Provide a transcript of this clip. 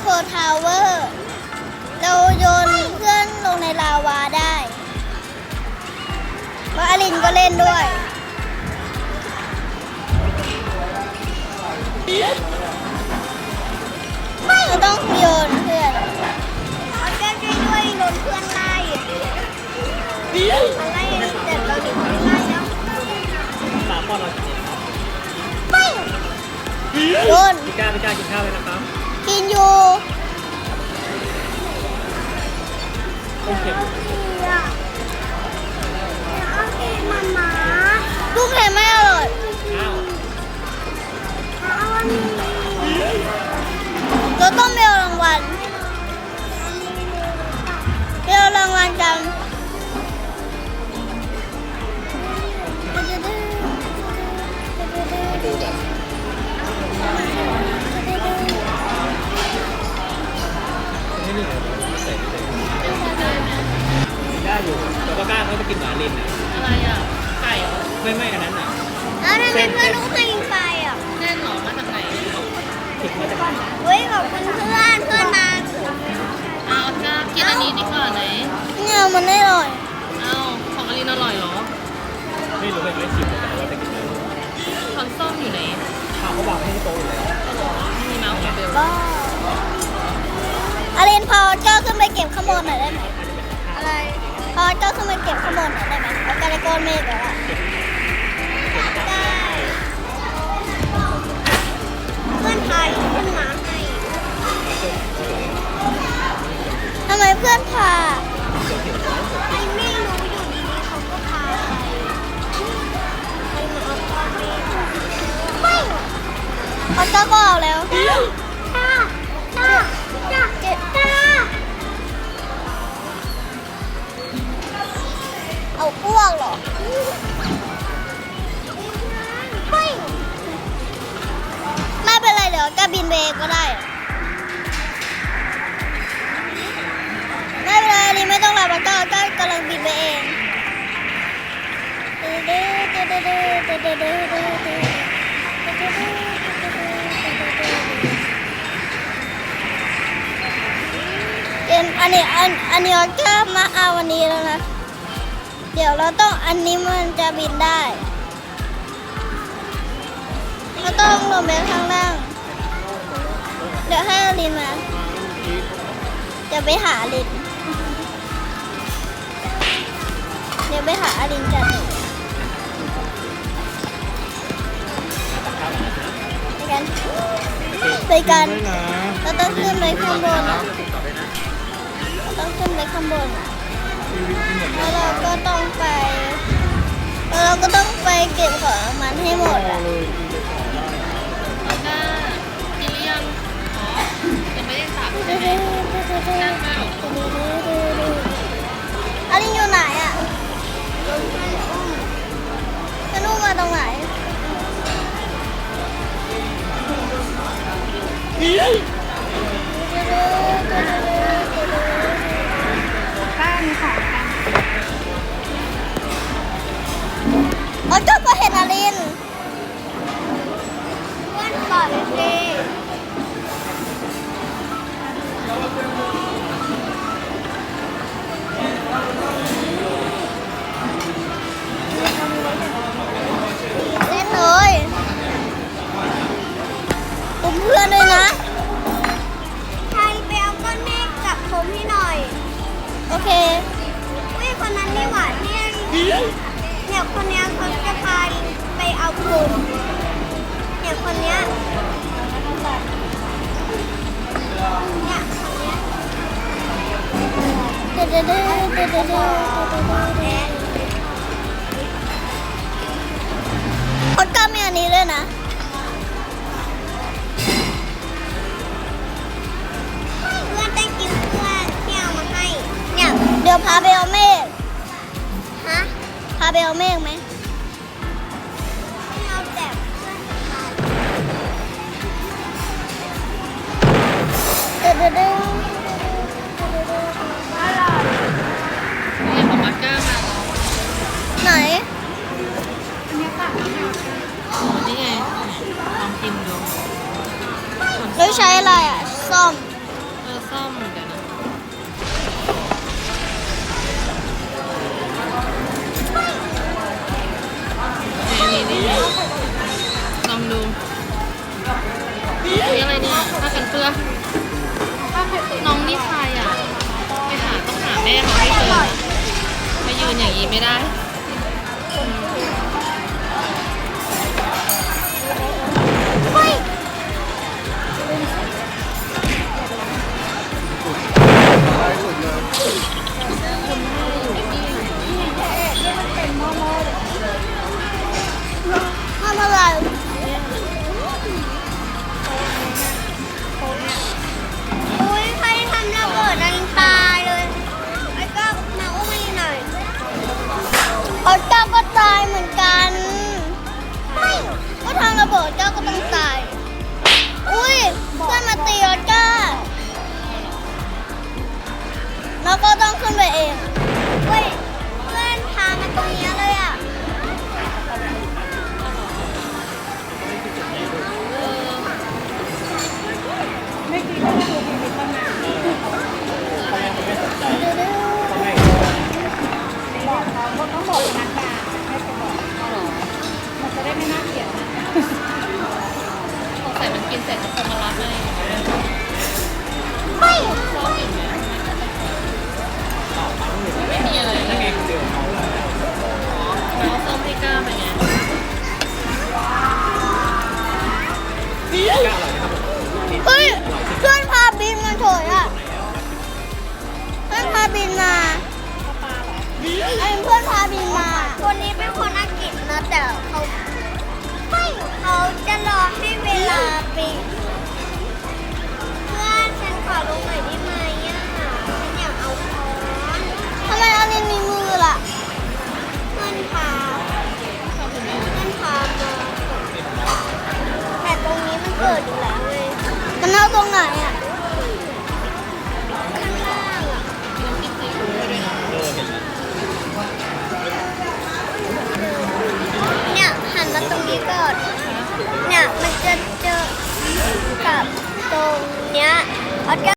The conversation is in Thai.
โคทาวเวอร์ เราโยนเพื่อนลงในลาวาได้ว่าอลินก็เล่นด้วยเราต้องโยนเพื่อนเอาแก้ช่วยด้วยโดนเพื่อนไล่มันไล่แต่เราถึงไม่ไล่แล้วสามปอนด์เรากินเองโยน พี่กล้าพี่กล้ากินข้าวเลยนะครับ กินอยู่ต้มเค็มลูกเห็นไม่อร่อย แล้วทำไมเพื่อนลูกให้ยิงไปอะแน่นหรอมาจากไหนติดมาจากไหนเฮ้ยขอบคุณเพื่อนเพื่อนมาเอาจ้ากินอันนี้ดีกว่าไหนเนี่ยมันไม่อร่อยเอาของอลินอร่อยเหรอไม่รู้เลยไม่ชิมแต่ว่าจะกินเลยช้อนส้อมอยู่ไหนข้าวเขาวางให้ที่โต๊ะอยู่แล้วไม่มีเมาส์กับเบลบ้าอารินพอเจ้าขึ้นไปเก็บข้างบนหน่อยได้ไหมอะไรพอเจ้าขึ้นไปเก็บข้างบนหน่อยได้ไหมเอากระก้อนเมฆแล้วอะ เพื่อนพาไอไม่รู้อยู่ดีๆเขาก็พาไปใครมาเอาก้อนเมฆไม่เอาเจ้าก็เอาแล้วจ้าจ้าจ้าเจ็บจ้าเอาอ้วกเหรอไม่ไม่เป็นไรเดี๋ยวก็บินเวก็ได้ ไม่เป็นไรนี่ไม่ต้องรับแล้วก็ก็กำลังบินไปเองเอ็นอันนี้อันอันนี้ก็มาเอาวันนี้แล้วนะ เดี๋ยวเราต้องอันนี้มันจะบินได้เราต้องลงไปข้างล่าง เดี๋ยวให้ลินมาเดี๋ยวไปหาลิน ดี๋ยวไปหาอลินกันไปกันไปกันเราต้องขึ้นไปข้างบนอะเราต้องขึ้นไปข้างบนอะแล้วเราก็ต้องไปแล้วเราก็ต้องไปเก็บของมันให้หมดอะเอาจ้ากินหรือยังอ๋อยังไม่ได้สับใช่ไหม บ้ เคเฮ้ยคนนั้นนี่หว่าเนี่ยเนี่ยคนเนี้ยเขาจะพาไปเอาผมเนี่ยคนเนี้ยเนี่ยคนเนี้ยเดเดเดเดเดเดเดออดก้ามีอันนี้ด้วยนะ เอาเมฆฮะพาไปเอาเมฆไหมไม่เอาแต่เพื่อนพาเดี๋ยวเดี๋ยวเดี๋ยวอร่อยเนี่ยของมาก้ามาแล้วไหนอ๋อนี่ไงลองกินดูแล้วใช้อะไรอะส้มอซ่อมเดี๋ยวนะ น้อนน้องนี่ใครอะ ไปหาต้องหาแม่เขาให้เจอมายืนอย่างนี้ไม่ได้ เจ้าก็ตายเหมือนกัน ไม่ก็ทางระเบิดเจ้าก็ต้องตาย อุ้ยเพื่อนมาตีรถเจ้าแล้วก็ต้องขึ้นไปเองเว้ย ไอ้เพื่อนพาบินมา คนนี้เป็นคนอังกฤษนะแต่เขาไม่เขาจะรอให้เวลาบินเพื่อนฉันขอลงหน่อยได้ไหมอะฉันอยากเอาค้อนทำไมอันนี้มีมือล่ะเพื่อนพาเพื่อนพามาแต่ตรงนี้มันเกิดอยู่แล้วเลยมันเอาตรงไหนอะ